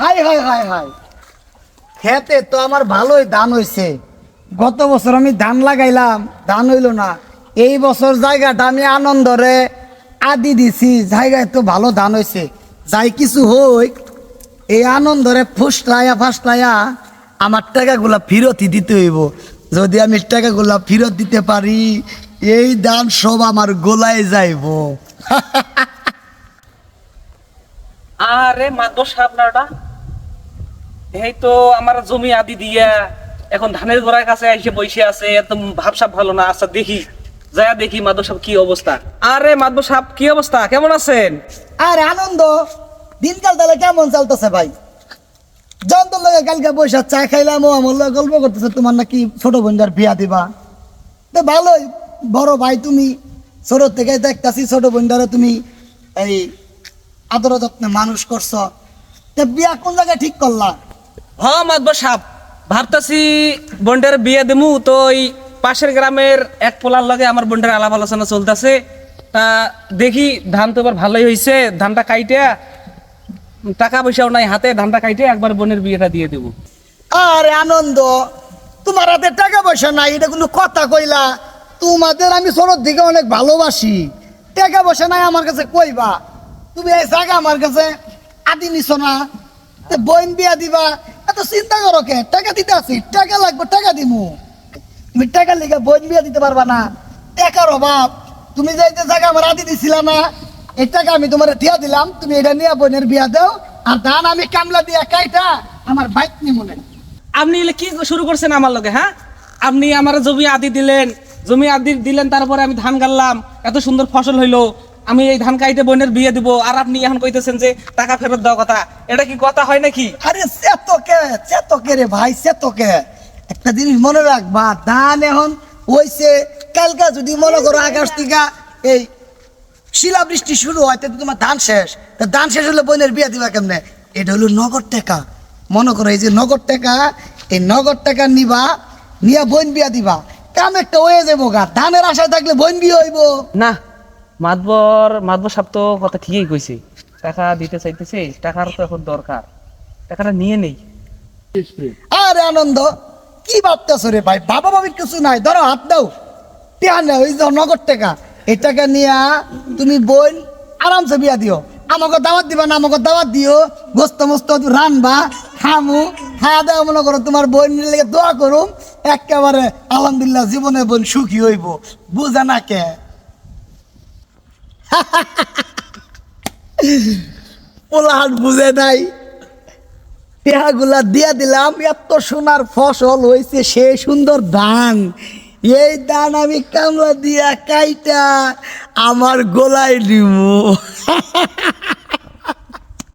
High high high high. খেতে তো আমার ভালোই ধান হইছে। গত বছর আমি ধান লাগাইলাম, ধান হইল না। এই বছর জায়গাটা আমি আনন্দরে আদি দিছি, জায়গায় তো ভালো ধান হইছে। যাই কিছু হই এই আনন্দরে ফুসলাইয়া ফাসলাইয়া আমার টাকাগুলা ফেরতই দিতে হইব। যদি আমি টাকাগুলা ফেরত দিতে পারি, এই ধান সব আমার গোলায় যাইব। আরে না ওটা। এই তো আমার জমি আদি দিয়া এখন ধানের গোড়ার কাছে এসে বসে আছে, একদম ভাবসাব ভালো না আচ্ছা দেখি, যায়া দেখি মাধব সাহেব কি অবস্থা। আরে মাধব সাহেব, কি অবস্থা? কেমন আছেন? আরে আনন্দ, দিনকাল তাহলে কেমন চলতেছে ভাই? জন্তর লগে কালকে বৈশাখ চা খাইলাম, ও আমার লগে গল্প করতেছে, তোমার নাকি ছোট বোনটার বিয়া দিবা। তো ভালোই, বড় ভাই তুমি, ছোট থেকে দেখতাছি ছোট বোনটারে তুমি এই আদর যত্নে মানুষ করছ। তো বিয়া কোন জায়গায় ঠিক করলা? হ মাদব সাহেব ভাবতাছি বন্ডের বিয়ে দেমু, তো ওই পাশের গ্রামের এক পোলার লগে আমার বন্ডের আলাপ আলোচনা চলতেছে। তা দেখি ধান তো এবার ভালোই হয়েছে ধানটা কাইটে, টাকা পয়সাও নাই হাতে, ধানটা কাইটে, একবার বোনের বিয়েটা দিয়ে দেবো। আরে আনন্দ, তোমার হাতে টাকা পয়সা নাই, এটা কোনো কথা কইলা। তোমাদের আমি ছোটর দিকে অনেক ভালোবাসি। টাকা পয়সা নাই আমার কাছে কইবা। তুমি এই জায়গা আমার কাছে আদি নিছ না। তে বইন বিয়া দিবা এত চিন্তা করো কে? টাকা দিতে আছি, টাকা লাগবে, টাকা দিমু। তুমি টাকা লিখে বইন বিয়া দিতে পারবা না। টাকার অভাব। তুমি যে এই জায়গা আমার আদি দিছিলা না, এই টাকা আমি তোমার দিয়া দিলাম, তুমি এটা নিয়ে বোনের বিয়া দাও। আর ধান আমি কামলা দিয়া কাইটা আমার বাইক নিমুনে আপনি কি শুরু করছেন আমার লগে হ্যাঁ? আপনি আমার জমি আদি দিলেন, জমি আদি দিলেন, তারপরে আমি ধান গাললাম এত সুন্দর ফসল হইল। আমি এই ধান কাইটে বোনের বিয়ে দিব আর আপনি এখন কইতেছেন যে টাকা ফেরত দেওয়া কথা এটা কি কথা হয় নাকি? আরে চেতকে চেতকে রে ভাই সে চেতকে একটা জিনিস মনে রাখবা ধান এখন হইছে কালকা যদি মনে করো আকাশ থেকে এই শিলাবৃষ্টি শুরু হয় তাতে তোমার ধান শেষ। তা ধান শেষ হলে বোনের বিয়ে দিবা কেমনে? এটা হলো নগদ টাকা। মনে করো এই যে নগদ টাকা এই নগদ টাকা নিবা নিয়া বোন বিয়া দিবা। কাম একটা হয়ে যাব গা ধানের আশায় থাকলে বোন বিয়ে হইব। না মাতবর মাতবর সাহেব তো কথা ঠিকই কইছে। টাকা দিতে চাইতেছে, টাকার তো এখন দরকার। টাকাটা নিয়ে নেই। আরে আনন্দ, কি ভাবতেছ রে ভাই? বাবা বাবির কিছু নাই, ধরো হাত দাও। টেহা ওই যে নগদ টাকা। এই টাকা নিয়া তুমি বোন আরামসে বিয়া দিও। আমাকে দাওয়াত দিবা না, আমাকে দাওয়াত দিও। গোস্ত মস্ত রানবা খামু। খাওয়া দাওয়া মনে করো তোমার বোন লেগে দোয়া করুম। একেবারে আলহামদুলিল্লাহ জীবনে বোন সুখী হইব। বুঝা না কে? বুঝে নাই। পেহাগুলা দিয়া দিলাম ফসল সে সুন্দর ধান। এই আমি দিয়া কাইটা আমার গোলায় দিব